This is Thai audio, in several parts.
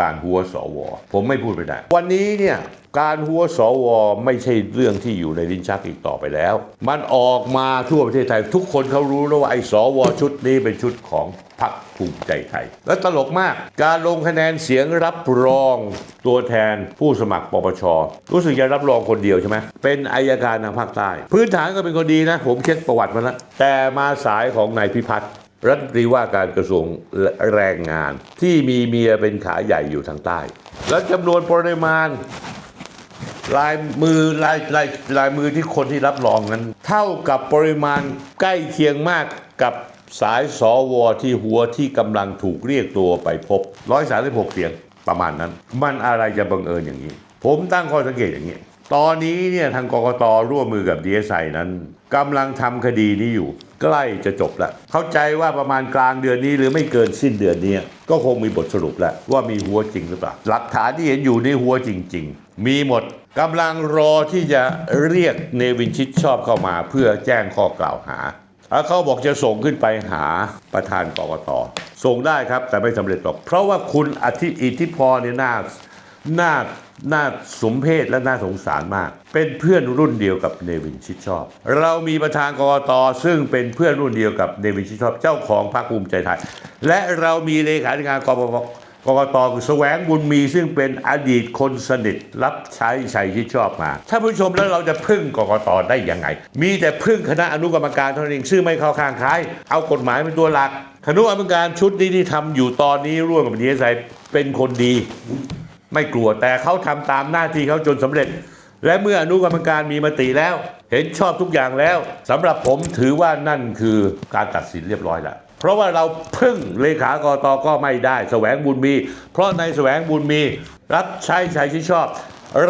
การหัวสว ผมไม่พูดไม่ได้ วันนี้เนี่ยการหัวสวไม่ใช่เรื่องที่อยู่ในลิ้นชักอีกต่อไปแล้ว มันออกมาทั่วประเทศไทย ทุกคนเขารู้แล้วว่าไอ้สวชุดนี้เป็นชุดของพรรคภูมิใจไทย และตลกมาก การลงคะแนนเสียงรับรองตัวแทนผู้สมัครปปช รู้สึกจะรับรองคนเดียวใช่ไหมเป็นอายการทางภาคใต้ พื้นฐานก็เป็นคนดีนะ ผมเช็คประวัติมาแล้วแต่มาสายของนายพิพัฒน์ รัฐมนตรีว่าการกระทรวงแรงงานที่มีเมียเป็นขาใหญ่อยู่ทางใต้ แล้วจำนวนปริมาณลายมือลายลายลายมือที่คนที่รับรองนั้น เท่ากับปริมาณใกล้เคียงมากกับสายสวที่หัวที่กำลังถูกเรียกตัวไปพบ 136 เสียงประมาณนั้น มันอะไรจะบังเอิญอย่างนี้ ผมตั้งข้อสังเกตอย่างนี้ ตอนนี้เนี่ยทางกกตร่วมมือกับดีเอสไอนั้นกำลังทำคดีนี้อยู่ ใกล้จะจบแล้ว เข้าใจว่าประมาณกลางเดือนนี้หรือไม่เกินสิ้นเดือนนี้ก็คงมีบทสรุปแล้วว่ามีหัวจริงหรือเปล่า หลักฐานที่เห็นอยู่ในหัวจริง ๆ มีหมดกำลังรอที่จะเรียกเนวินชิดชอบเข้ามา เพื่อแจ้งข้อกล่าวหาแล้วเขาบอกจะส่งขึ้นไปหาประธานกกตส่งได้ครับแต่ไม่สำเร็จหรอก เพราะว่าคุณอธิอิทธิพรเนี่ยน่า น่าน่าสมเพชและน่าสงสารมาก เป็นเพื่อนรุ่นเดียวกับเนวินชิดชอบ เรามีประธานกรกตซึ่งเป็นเพื่อนรุ่นเดียวกับเนวินชิดชอบเจ้าของพรรคภูมิใจไทย และเรามีเลขาธิการกรกตกกตคือแสวงบุญมีซึ่งเป็นอดีตคนสนิทรับใช้ชัยชิดชอบมาท่านผู้ชมแล้วเราจะพึ่งกกตได้ยังไง มีแต่พึ่งคณะอนุกรรมการเท่านั้นเองซึ่งไม่เข้าข้างใครเอากฎหมายเป็นตัวหลักคณะอนุกรรมการชุดนี้ที่ทำอยู่ตอนนี้ร่วมกับดีเอสไอเป็นคนดี ไม่กลัวแต่เขาทำตามหน้าที่เขาจนสำเร็จ และเมื่ออนุกรรมการมีมติแล้ว เห็นชอบทุกอย่างแล้วสำหรับผมถือว่านั่นคือการตัดสินเรียบร้อยแล้วเพราะว่าเราพึ่งเลขากตก็ไม่ได้แสวงบุญมี เพราะในแสวงบุญมี รับใช้ชัยที่ชอบ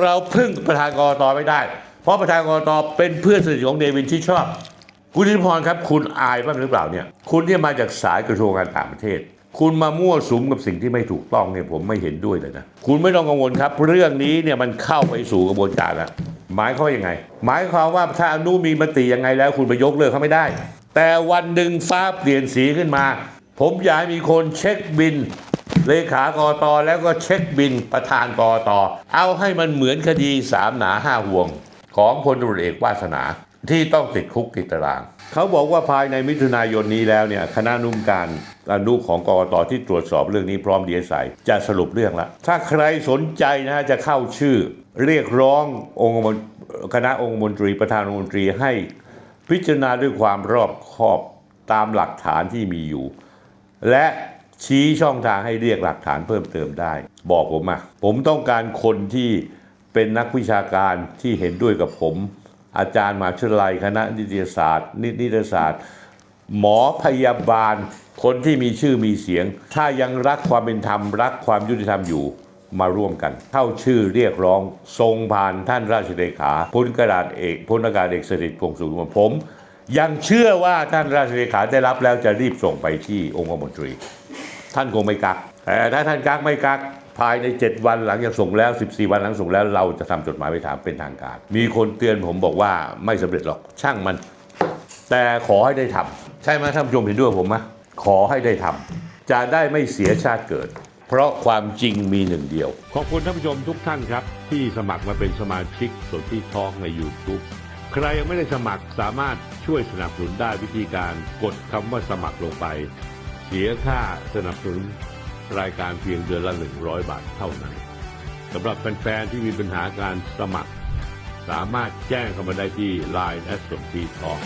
เราพึ่งประธานกตไม่ได้ เพราะประธานกตเป็นเพื่อนสนิทของเดวินที่ชอบ คุณธิพรครับ คุณอายบ้างหรือเปล่าเนี่ย คุณที่มาจากสายกระทรวงการต่างประเทศ คุณมามั่วสุมกับสิ่งที่ไม่ถูกต้องเนี่ยผมไม่เห็นด้วยเลยนะ คุณไม่ต้องกังวลครับ เรื่องนี้เนี่ยมันเข้าไปสู่กระบวนการแล้วหมายความว่างไง หมายความว่าถ้าอนุมีมติยังไงแล้ว คุณไปยกเลิกเขาไม่ได้ แต่วันหนึ่งฟ้าเปลี่ยนสีขึ้นมา ผมอยากให้มีคนเช็คบิน เลขากตอแล้วก็เช็คบินประธานกตอเอาให้มันเหมือนคดีสามหนาห้าห่วง ของพลตรวจเอกวาสนา ที่ต้องติดคุกติดตาราง เขาบอกว่าภายในมิถุนายนนี้แล้วเนี่ยคณะนุ่มการอนุของกรกตที่ตรวจสอบเรื่องนี้พร้อมดีเอสไจะสรุปเรื่องละถ้าใครสนใจนะฮะจะเข้าชื่อ เรียกร้ององค์คณะองค์มนตรีประธานองค์มนตรีให้พิจารณาด้วยความรอบคอบตามหลักฐานที่มีอยู่ และชี้ช่องทางให้เรียกหลักฐานเพิ่มเติมได้ บอกผมมาผมต้องการคนที่เป็นนักวิชาการที่เห็นด้วยกับผม อาจารย์มหาวิทยาลัยคณะนิติศาสตร์ นิติศาสตร์ หมอพยาบาล คนที่มีชื่อมีเสียง ถ้ายังรักความเป็นธรรม รักความยุติธรรมอยู่มาร่วมกัน เข้าชื่อเรียกร้องทรงผ่านท่านราชเลขาพลกระดาษเอกพลอากาศเอกสถิตพงษ์สุขผม ยังเชื่อว่าท่านราชเลขาได้รับแล้วจะรีบส่งไปที่องค์มนตรี ท่านคงไม่กักแต่ถ้าท่านกักไม่กัก ภายใน 7 วันหลังจากส่งแล้ว 14 วันหลังส่งแล้วเราจะทำจดหมายไปถามเป็นทางการ มีคนเตือนผมบอกว่าไม่สำเร็จหรอกช่างมัน แต่ขอให้ได้ทำใช่ไหมท่านผู้ชมเห็นด้วยผมไหมขอให้ได้ทำจะได้ไม่เสียชาติเกิด เพราะความจริงมีหนึ่งเดียว ขอบคุณท่านผู้ชมทุกท่านครับ ที่สมัครมาเป็นสมาชิกสนที่ทองใน YouTube ใครยังไม่ได้สมัครสามารถช่วยสนับสนุนได้วิธีการกดคำว่าสมัครลงไป เสียค่าสนับสนุน รายการเพียงเดือนละ 100 บาทเท่านั้นสำหรับแฟนๆที่มีปัญหาการสมัคร สามารถแจ้งเข้ามาได้ที่ Line แอส t ทีทอง